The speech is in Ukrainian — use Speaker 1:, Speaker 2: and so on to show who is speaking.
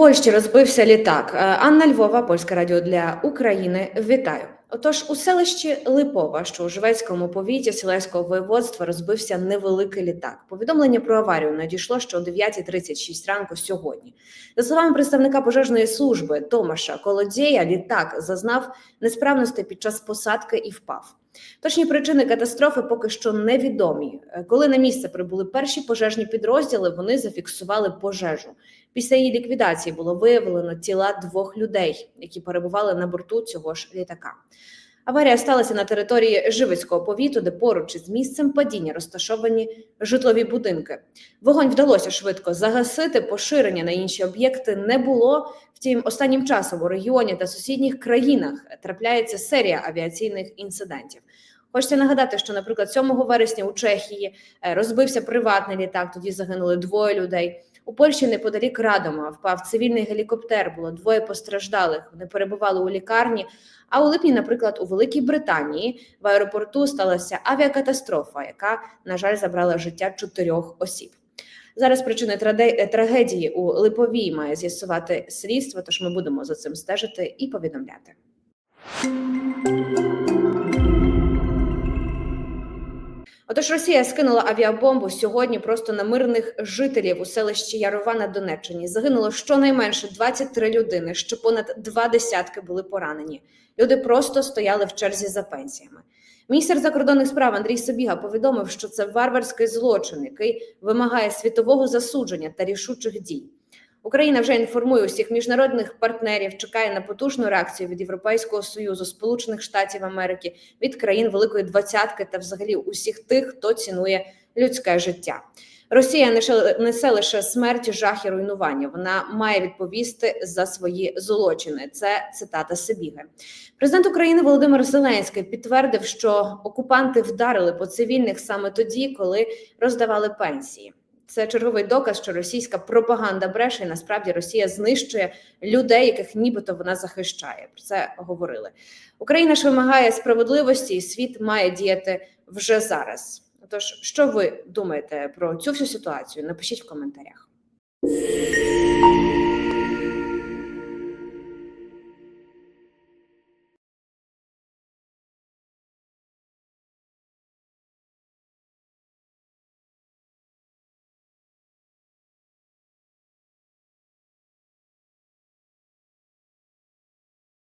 Speaker 1: Польщі розбився літак. Е, Анна Львова, Польське радіо для України. Вітаю. Отож, у селищі Липова, що у Живецькому повіті Сілеського воєводства розбився невеликий літак. Повідомлення про аварію надійшло ще о 9.36 ранку сьогодні. За словами представника пожежної служби Томаша Колодєя, літак зазнав несправності під час посадки і впав. Точні причини катастрофи поки що невідомі. Е, Коли на місце прибули перші пожежні підрозділи, вони зафіксували пожежу. Після її ліквідації було виявлено тіла двох людей, які перебували на борту цього ж літака. Аварія сталася на території Живицького повіту, де поруч із місцем падіння розташовані житлові будинки. Вогонь вдалося швидко загасити. Поширення на інші об'єкти не було. Втім, останнім часом у регіоні та сусідніх країнах трапляється серія авіаційних інцидентів. Хочеться нагадати, що, наприклад, 7 вересня у Чехії е, розбився приватний літак. Тоді загинули двоє людей. У Польщі неподалік Радома впав цивільний гелікоптер. Було двоє постраждалих. Вони перебували у лікарні. А у липні, наприклад, у Великій Британії в аеропорту сталася авіакатастрофа, яка, на жаль, забрала життя чотирьох осіб. Зараз причини трагедії у Липовій має з'ясувати слідство, тож ми будемо за цим стежити і повідомляти. Отож, Росія скинула авіабомбу сьогодні просто на мирних жителів у селищі Ярова на Донеччині. Загинуло щонайменше 23 людини, ще понад два десятки були поранені. Люди просто стояли в черзі за пенсіями. Міністр закордонних справ Андрій Собіга повідомив, що це варварський злочин, який вимагає світового засудження та рішучих дій. Україна вже інформує усіх міжнародних партнерів, чекає на потужну реакцію від Європейського союзу, Сполучених Штатів Америки, від країн Великої Двадцятки та взагалі усіх тих, хто цінує людське життя. Росія несе лише смерть, жах і руйнування. Вона має відповісти за свої злочини. Це цитата Сибіги. Президент України Володимир Зеленський підтвердив, що окупанти вдарили по цивільних саме тоді, коли роздавали пенсії. Це черговий доказ, що російська пропаганда бреше, і насправді Росія знищує людей, яких нібито вона захищає. Про це говорили. Україна ж вимагає справедливості, і світ має діяти вже зараз. Тож, що ви думаєте про цю всю ситуацію? Напишіть в коментарях.